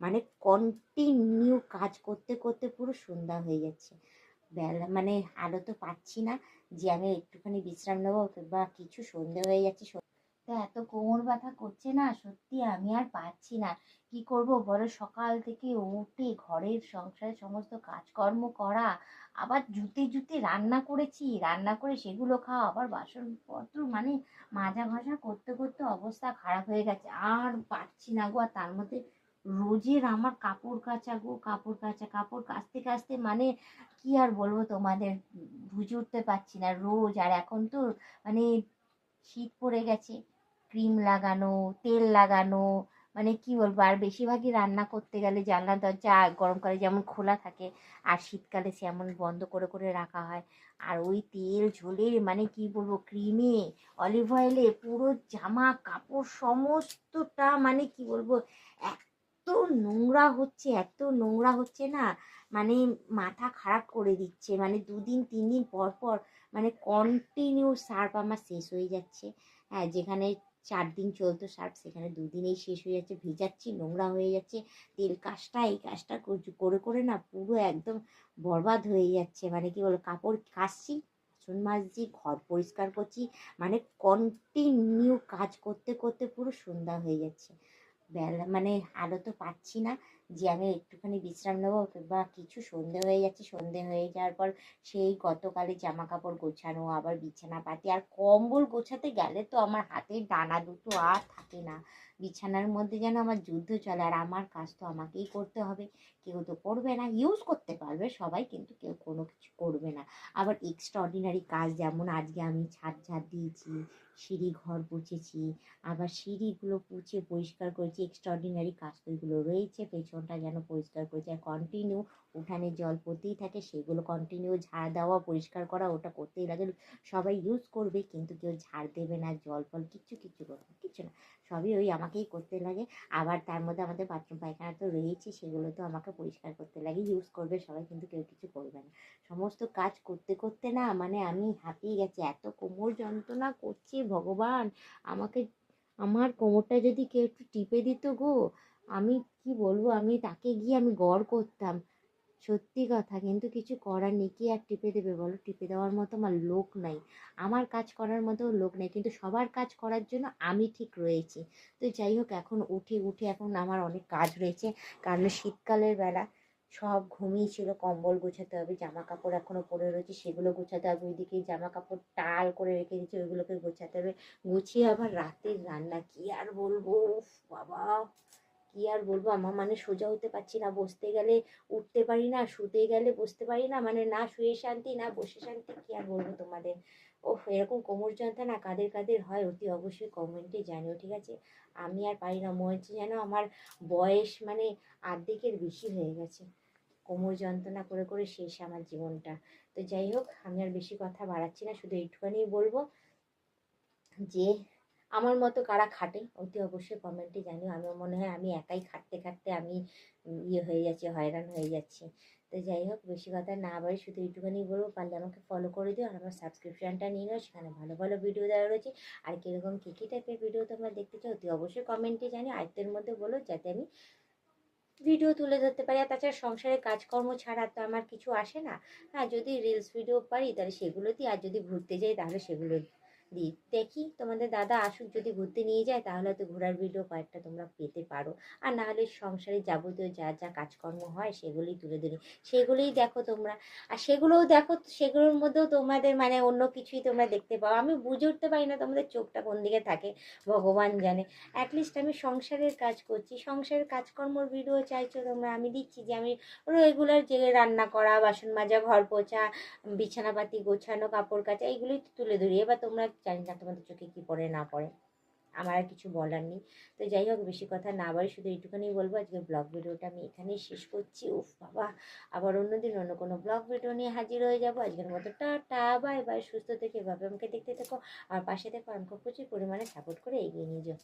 মানে কন্টিনিউ কাজ করতে করতে পুরো সন্ধ্যা হয়ে যাচ্ছে। বেলা মানে আলো তো পাচ্ছি না যে আমি একটুখানি বিশ্রাম নেব বা কিছু সন্ধে হয়ে যাচ্ছে তো এত কোমর ব্যথা করছে না, সত্যি আমি আর পাচ্ছি না। কি করব বলো? সকাল থেকে উঠে ঘরের সংসারের সমস্ত কাজকর্ম করা, আবার জুতে জুতে রান্না করেছি, রান্না করে সেগুলো খাওয়া, আবার বাসনপত্র মানে মাজা ভাজা করতে করতে অবস্থা খারাপ হয়ে গেছে। আর পারছি না গো, আর তার মধ্যে রোজের আমার কাপড় কাচা গো, কাপড় কাচা, কাপড় কাচতে কাচতে মানে কি আর বলব তোমাদের? বুঝে উঠতে পারছি না। রোজ আর এখন তো মানে শীত পড়ে গেছে, ক্রিম লাগানো, তেল লাগানো মানে কি বলব? আর বেশিরভাগই রান্না করতে গেলে জানলা দরজা গরমকালে যেমন খোলা থাকে, আর শীতকালে সেমন বন্ধ করে করে রাখা হয়। আর ওই তেল ঝোলে মানে কি বলব? ক্রিমে, অলিভ অয়েলে পুরো জামা কাপড় সমস্তটা মানে কি বলব? এত নোংরা হচ্ছে, এত নোংরা হচ্ছে না মানে মাথা খারাপ করে দিচ্ছে মানে দুদিন তিন দিন পর পর মানে কন্টিনিউ সার্ফ আমার শেষ হয়ে যাচ্ছে। হ্যাঁ যেখানে চার দিন চলতো সার্ফ, সেখানে দুদিনেই শেষ হয়ে যাচ্ছে, ভেজাচ্ছি, নোংরা হয়ে যাচ্ছে, তেল কাজটা, এই কাজটা করে করে না পুরো একদম বরবাদ হয়ে যাচ্ছে মানে কি বলো কাপড় কাচছি, বাসন মাজছি, ঘর পরিষ্কার করছি মানে কন্টিনিউ কাজ করতে করতে পুরো সন্ধ্যা হয়ে যাচ্ছে। বেলা মানে আলো তো পাচ্ছি না। যে আমি একটুখানি বিশ্রাম নেব বা কিছু সন্ধে হয়ে যাচ্ছে, সন্ধে হয়ে যাওয়ার পর সেই গতকালে জামা কাপড় গোছানো, আবার বিছানা পাতি আর কম্বল গোছাতে গেলে তো আমার হাতের ডানা দুটো আর থাকে না। বিছানার মধ্যে যেন আমার যুদ্ধ চলে, আর আমার কাজ তো আমাকেই করতে হবে। কেউ তো করবে না ইউজ করতে পারবে সবাই, কিন্তু কেউ কোনো কিছু করবে না। আবার এক্সট্রা অর্ডিনারি কাজ যেমন আজকে আমি ছাদ ঝাড় দিয়েছি, সিঁড়ি ঘর পুছেছি আবার সিঁড়িগুলো পুছে পরিষ্কার করেছি এক্সট্রা অর্ডিনারি কাজ তো এগুলো রয়েছে পেছনটা যেন পরিষ্কার আর কন্টিনিউ উঠানে জল পড়তেই থাকে, সেগুলো কন্টিনিউ ঝাড় দেওয়া, পরিষ্কার করা, ওটা করতেই লাগে। সবাই ইউজ করবে, কিন্তু কেউ ঝাড় দেবে না, জল ফল কিচ্ছু কিচ্ছু করবে কিচ্ছু না। সবই ওই আমাকেই করতে লাগে। আবার তার মধ্যে আমাদের বাথরুম পায়খানা তো রয়েছে সেগুলো তো আমাকে পরিষ্কার করতে লাগে ইউজ করবে সবাই, কিন্তু কেউ কিছু করবে না। সমস্ত কাজ করতে করতে না মানে আমি হাঁপিয়ে গেছি, এত কোমর যন্ত্রণা করছে ভগবান! আমাকে, আমার কোমরটা যদি কেউ একটু টিপে দিত গো আমি কি বলব? আমি তাকে গিয়ে আমি গড় করতাম। সত্যি কথা, কিন্তু কিছু করার নেই। কি আর টিপে দেবে বলো? টিপে দেওয়ার মতো আমার লোক নাই। আমার কাজ করার মতো লোক নেই। কিন্তু সবার কাজ করার জন্য আমি ঠিক রয়েছি। তো যাই হোক, এখন উঠে উঠে এখন আমার অনেক কাজ রয়েছে। কারণ শীতকালের বেলা সব ঘুমিয়ে ছিল, কম্বল গোছাতে হবে জামা কাপড় এখনও পরে রয়েছে, সেগুলো গোছাতে হবে, ওইদিকে জামা কাপড় টাল করে রেখে দিয়েছে, ওইগুলোকে গোছাতে হবে। গুছিয়ে আবার রাতের রান্না, কি আর বলব? বাবা! কি আর বলব? আমার মানে সোজা হতে পারছি না। বসতে গেলে উঠতে পারি না, শুতে গেলে বসতে পারি না। মানে না শুয়ে শান্তি, না বসে শান্তি, কি আর বলব তোমাদের? ও এরকম কোমর যন্ত্রণা কাদের কাদের হয় অতি অবশ্যই কমেন্টে জানিও, ঠিক আছে? আমি আর পারি না। মনে হচ্ছে যেন আমার বয়স মানে আর্ধেকের বেশি হয়ে গেছে। কোমর যন্ত্রণা করে করে শেষ আমার জীবনটা। তো যাই হোক, আমি আর বেশি কথা বাড়াচ্ছি না। শুধু এইটুখানি বলব যে আমার মতো কারা খাটে? অতি অবশ্যই কমেন্টে জানিও। আমার মনে হয় আমি একাই খাটতে খাটতে আমি ইয়ে হয়ে যাচ্ছি, হয়রান হয়ে যাচ্ছি। তো যাই হোক, বেশি কথা না বাড়ি শুধু এইটুখানি বলব, পারলে আমাকে ফলো করে দিও আর আমার সাবস্ক্রিপশানটা নিয়ে নাও, সেখানে ভালো ভালো ভিডিও দেওয়া রয়েছে। আর কীরকম, কী কী টাইপের ভিডিও তোমরা দেখতে চাও, অতি অবশ্যই কমেন্টে জানি আয়ত্তের মধ্যে বলো, যাতে আমি ভিডিও তুলে ধরতে পারি। আর তাছাড়া সংসারের কাজকর্ম ছাড়া তো আমার কিছু আসে না। হ্যাঁ যদি রিলস ভিডিও পারি, তাহলে সেগুলো দিই আর যদি ঘুরতে যাই, তাহলে সেগুলো দিই দেখি তোমাদের দাদা আসুক যদি ঘুরতে নিয়ে যায়, তাহলে তো ঘোরার ভিডিও কয়েকটা তোমরা পেতে পারো। আর না হলে সংসারে যাবতীয় যা যা কাজকর্ম হয়, সেগুলোই তুলে ধরি। সেগুলোই দেখো তোমরা। আর সেগুলোও দেখো, সেগুলোর মধ্যেও তোমাদের মানে অন্য কিছুই তোমরা দেখতে পাও। আমি বুঝে উঠতে পারি না তোমাদের চোখটা কোন দিকে থাকে, ভগবান জানে। অ্যাটলিস্ট আমি সংসারের কাজ করছি। সংসারের কাজকর্মর ভিডিও চাইছো তোমরা, আমি দিচ্ছি যে আমি রেগুলার যে রান্না করা বাসন মাজা ঘর পোছা, বিছানাপাতি গোছানো, কাপড় কাচা, এইগুলোই তুলে ধরি। এবার তোমরা জানি না তোমাদের চোখে কি পড়ে, না পড়ে। আমার আর কিছু বলার নেই। তো যাই হোক, বেশি কথা না বলে শুধু এইটুকুনি বলব। আজকে ব্লগ ভিডিওটা আমি এখানেই শেষ করছি। উফ বাবা, আবার অন্যদিন অন্য কোনো ব্লগ ভিডিও নিয়ে হাজির হয়ে যাব। আজকের মতো টাটা, বাই বাই। সুস্থ থেকে এভাবে আমাকে দেখতে থাকো। আর পাশে দেখো আমাকে প্রচুর পরিমাণে সাপোর্ট করে এগিয়ে নিয়ে যাও।